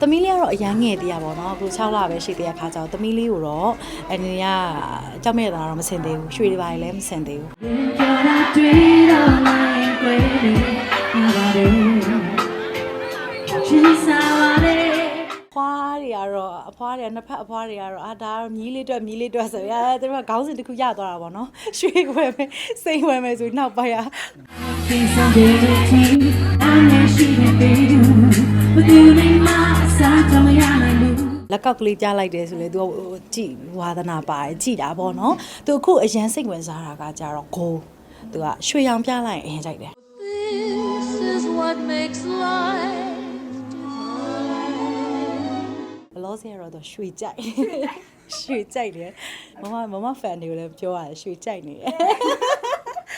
သမီးလေးကတော့အရန်ငယ်သေးရပါတော့အခု6လပဲရှိသေးရခါကျတော့သမီးလေးကိုတော့အနေကကြောက်မဲ့တာတော့မဆင်သေးဘူးရွှေတွေပါလည်းမဆင်သေးဘူး ကတော့အဖွားတွေကနှစ်ဖက်အဖွားတွေကတော့အာဒါကတော့မြီးလေးတွက်မြီးလေးတွက်ဆိုရသူတို့ကခေါင်းစဉ်တစ်ခုရသွားတာပေါ့နော်ရွှေဝယ်မယ်စိတ်ဝယ်မယ်ဆိုနောက်ပိုင်းက Things are dirty I'm not she baby But you need my side to my island လက်ကောက်ကလေးကြားလိုက်တယ်ဆိုလေသူကဟိုကြည်ဝါသနာပါတယ်ကြည်တာပေါ့နော်သူအခုအရန်စိတ်ဝင်စားတာကကြတော့ဂိုးသူကရွှေရောင်ပြလိုက်ရင်အရင်ကြိုက်တယ် This is what makes life လောဆယ်ကတော့သူရွှေကြိုက်ရွှေကြိုက်တယ်မမမမဖန်တွေကိုလည်းပြောရတယ်ရွှေကြိုက်နေတယ်